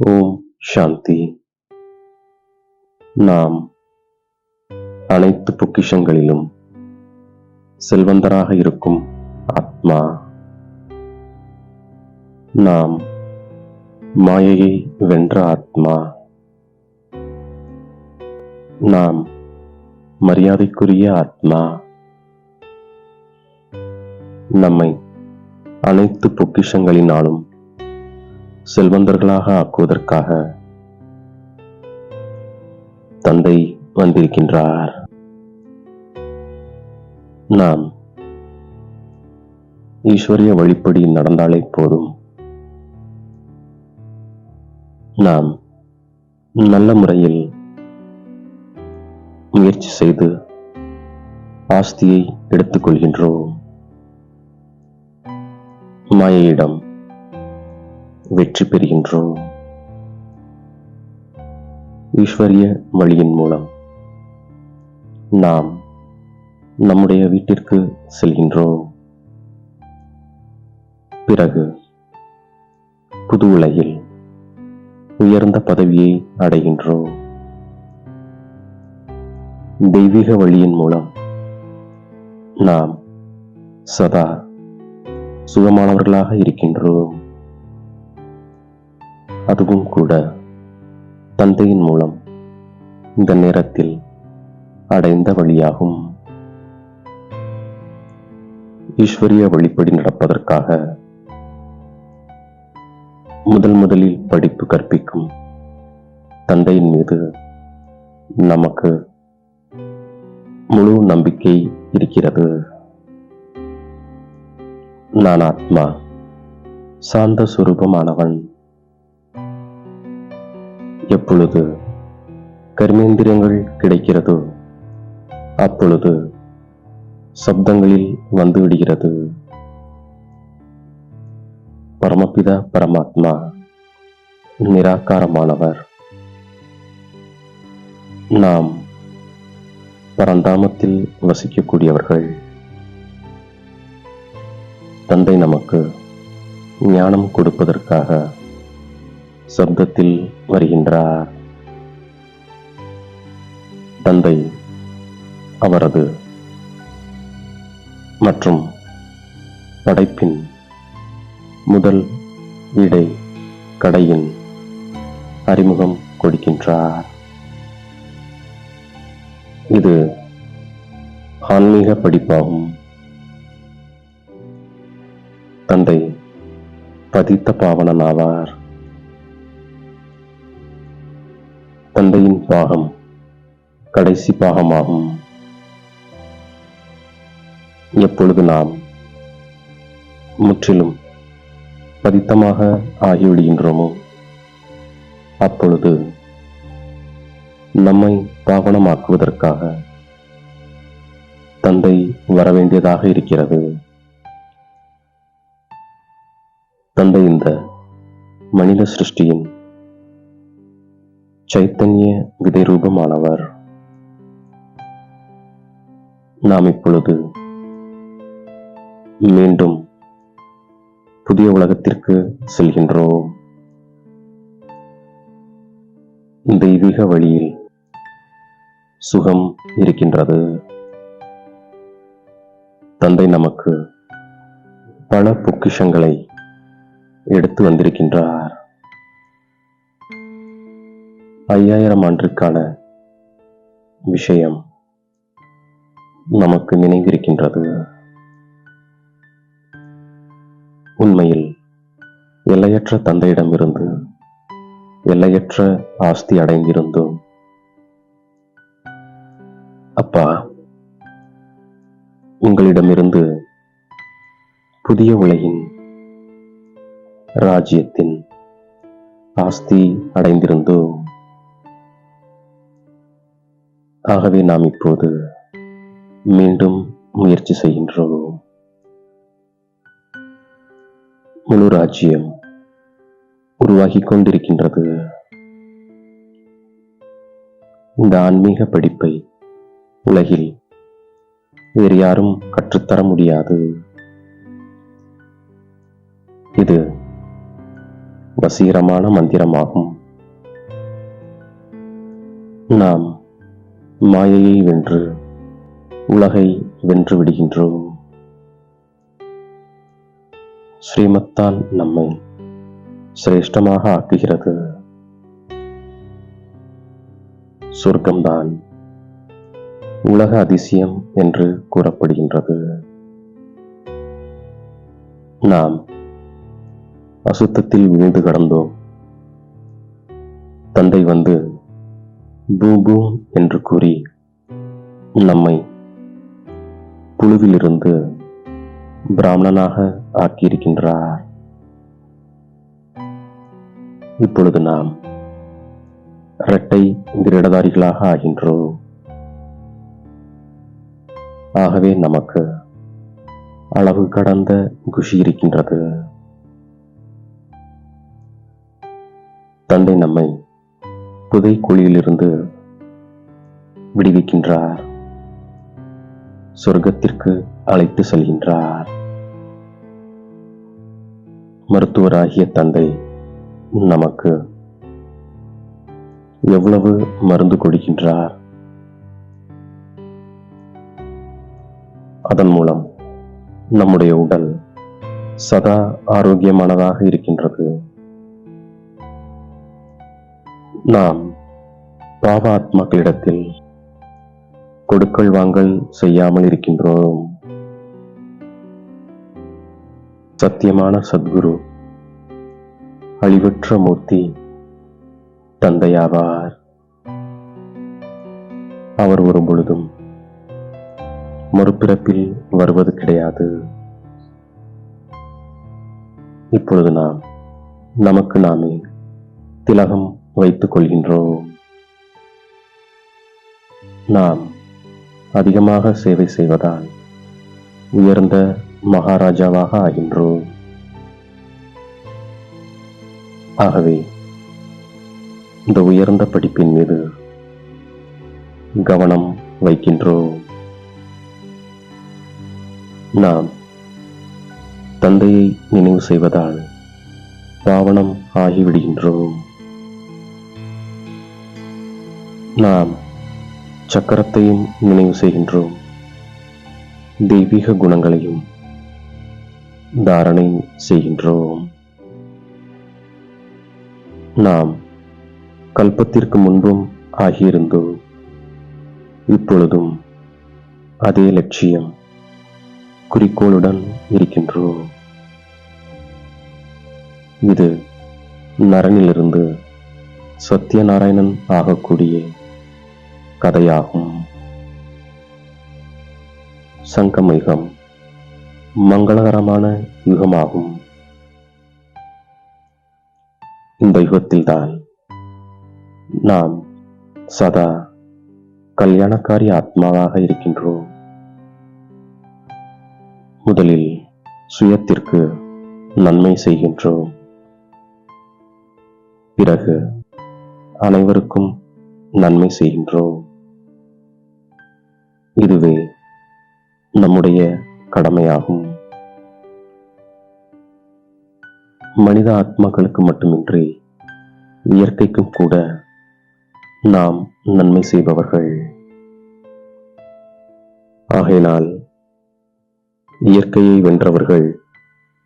ஓம் சாந்தி. நாம் அனைத்து பொக்கிஷங்களிலும் செல்வந்தராக இருக்கும் ஆத்மா நாம் மாயையை வென்ற ஆத்மா நாம் மரியாதைக்குரிய ஆத்மா நம்மை அனைத்து பொக்கிஷங்களினாலும் செல்வந்தர்களாக ஆக்குவதற்காக தந்தை வந்திருக்கின்றார். நாம் ஈஸ்வரிய வழிப்படி நடந்தாலே போதும். நாம் நல்ல முறையில் முயற்சி செய்து ஆஸ்தியை எடுத்துக்கொள்கின்றோம். மாயையிடம் வெற்றி பெறுகின்றோம். ஈஸ்வரிய வழியின் மூலம் நாம் நம்முடைய வீட்டிற்கு செல்கின்றோம். பிறகு புது உலகில் உயர்ந்த பதவியை அடைகின்றோம். தெய்வீக வழியின் மூலம் நாம் சதா சுகமானவர்களாக இருக்கின்றோம். அதுவும் கூட தந்தையின் மூலம் இந்த நேரத்தில் அடைந்த வழியாகும். ஈஸ்வரிய வழிப்படி நடப்பதற்காக முதல் முதலில் படிப்பு கற்பிக்கும் தந்தையின் மீது நமக்கு முழு நம்பிக்கை இருக்கிறது. நான் ஆத்மா சாந்த சுரூபமானவன் எப்பொழுது கர்மேந்திரங்கள் கிடைக்கிறதோ அப்பொழுது சப்தங்களில் வந்துவிடுகிறது பரமபிதா பரமாத்மா நிராகாரமானவர். நாம் பரந்தாமத்தில் வசிக்கக்கூடியவர்கள். தந்தை நமக்கு ஞானம் கொடுப்பதற்காக சப்தத்தில் வருகின்றார். தந்தை அவரது மற்றும் படைப்பின் முதல் இடை கடையின் அறிமுகம் கொடுக்கின்றார். இது ஆன்மீக படிப்பாகும். தந்தை பதித்த பாவனன் ஆவார். தந்தையின் பாகம் கடைசி பாகமாகும். எப்பொழுது நாம் முற்றிலும் பதித்தமாக ஆகிவிடுகின்றோமோ அப்பொழுது நம்மை பாவனமாக்குவதற்காக தந்தை வரவேண்டியதாக இருக்கிறது. தந்தை இந்த மனித சிருஷ்டியின் சைத்தன்ய விதை ரூபமானவர் நாம் இப்பொழுது மீண்டும் புதிய உலகத்திற்கு செல்கின்றோம். தெய்வீக வழியில் சுகம் இருக்கின்றது. தந்தை நமக்கு பல பொக்கிஷங்களை எடுத்து வந்திருக்கின்றார். ஐயாயிரம் ஆண்டிற்கான விஷயம் நமக்கு நினைவிருக்கின்றது. உண்மையில் எல்லையற்ற தந்தையிடமிருந்து எல்லையற்ற ஆஸ்தி அடைந்திருந்தோம். அப்பா உங்களிடமிருந்து புதிய உலகின் ராஜ்யத்தின் ஆஸ்தி அடைந்திருந்தோம். ஆகவே நாம் இப்போது மீண்டும் முயற்சி செய்கின்றோம். முழு ராஜ்யம் உருவாகி கொண்டிருக்கின்றது. இந்த ஆன்மீக படிப்பை உலகில் வேறு யாரும் கற்றுத்தர முடியாது. இது வசீரமான மந்திரமாகும். நாம் மாயையை வென்று உலகை வென்று விடுகின்றோம். ஸ்ரீமத்தான் நம்மை சிரேஷ்டமாக ஆக்குகிறது. சொர்க்கம்தான் உலக அதிசயம் என்று கூறப்படுகின்றது. நாம் அசுத்தத்தில் விழுந்து கடந்தோம். தந்தை வந்து பூபூ என்று கூறி நம்மை புழுவிலிருந்து பிராமணனாக ஆக்கியிருக்கின்றார். இப்பொழுது நாம் இரட்டை திருடதாரிகளாக ஆகின்றோம். ஆகவே நமக்கு அளவு கடந்த குஷி இருக்கின்றது. தந்தை நம்மை புதைக்குழியிலிருந்து விடுவிக்கின்றார். சொர்க்கத்திற்கு அழைத்து செல்கின்றார். மருத்துவராகிய தந்தை நமக்கு எவ்வளவு மருந்து கொடுக்கின்றார்? அதன் மூலம் நம்முடைய உடல் சதா ஆரோக்கியமானதாக இருக்கின்றது. நாம் பாவாத்மாக்களிடத்தில் கொடுக்கல் வாங்கல் செய்யாமல் இருக்கின்றோம். சத்தியமான சத்குரு அழிவற்ற மூர்த்தி தந்தையாவார். அவர் வரும் பொழுதும் மறுபிறப்பில் வருவது கிடையாது. இப்பொழுது நாம் நமக்கு நாமே திலகம் வைத்துக் கொள்கின்றோம் நாம் அதிகமாக சேவை செய்வதால் உயர்ந்த மகாராஜாவாக ஆகின்றோம். ஆகவே இந்த உயர்ந்த படிப்பின் மீது கவனம் வைக்கின்றோம். நாம் தந்தையை நினைவு செய்வதால் பாவனம் ஆகிவிடுகின்றோம். நாம் சக்கரத்தையும் நினைவு செய்கின்றோம். தெய்வீக குணங்களையும் தாரணை செய்கின்றோம். நாம் கல்பத்திற்கு முன்பும் ஆகியிருந்தோம் இப்பொழுதும் அதே லட்சியம் குறிக்கோளுடன் இருக்கின்றோம். இது நரனிலிருந்து சத்யநாராயணன் ஆகக்கூடிய கதையாகும். சங்கமயுகம் மங்களகரமான யுகமாகும். இந்த யுகத்தில்தான் நாம் சதா கல்யாணக்காரி ஆத்மாவாக இருக்கின்றோம். முதலில் சுயத்திற்கு நன்மை செய்கின்றோம். பிறகு அனைவருக்கும் நன்மை செய்கின்றோம். இதுவே நம்முடைய கடமையாகும். மனித ஆத்மாக்களுக்கு மட்டுமின்றி இயற்கைக்கும் கூட நாம் நன்மை செய்பவர்கள். ஆகையினால் இயற்கையை வென்றவர்கள்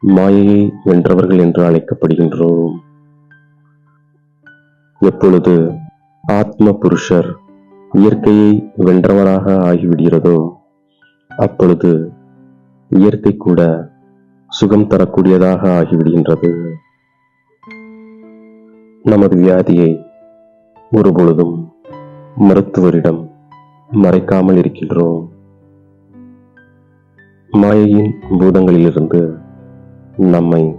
மாயையை வென்றவர்கள் என்று அழைக்கப்படுகின்றோம். எப்பொழுது ஆத்ம புருஷர் இயற்கையை வென்றவராக ஆகிவிடுகிறதோ? அப்பொழுது இயற்கை கூட சுகம் தரக்கூடியதாக ஆகிவிடுகின்றது. நமது வியாதியை ஒருபொழுதும் மருத்துவரிடம் மறைக்காமல் இருக்கின்றோம். மாயையின் பூதங்களிலிருந்து நம்மை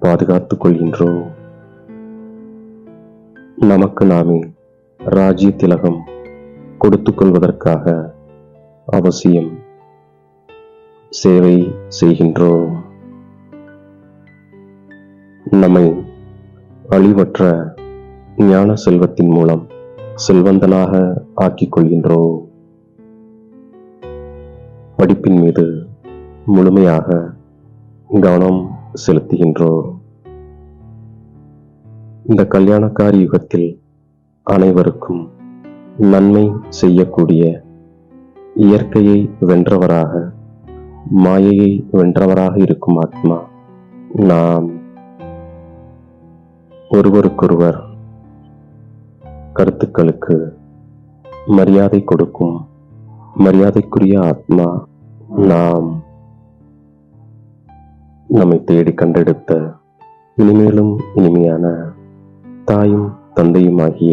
பாதுகாத்துக் கொள்கின்றோம். நமக்கு நாமே ராஜ்ய திலகம் கொடுத்துக் கொள்வதற்காக அவசியம் சேவை செய்கின்றோம். நம்மை அழிவற்ற ஞான செல்வத்தின் மூலம் செல்வந்தனாக ஆக்கிக் கொள்கின்றோம். படிப்பின் மீது முழுமையாக கவனம் செலுத்துகின்றோம். இந்த கல்யாணக்காரி யுகத்தில் அனைவருக்கும் நன்மை செய்யக்கூடிய இயற்கையை வென்றவராக மாயையை வென்றவராக இருக்கும் ஆத்மா நாம் ஒருவருக்கொருவர் கருத்துக்களுக்கு மரியாதை கொடுக்கும் மரியாதைக்குரிய ஆத்மா நாம் நம்மை தேடி கண்டெடுத்த இனிமேலும் இனிமையான தாயும் தந்தையுமாகிய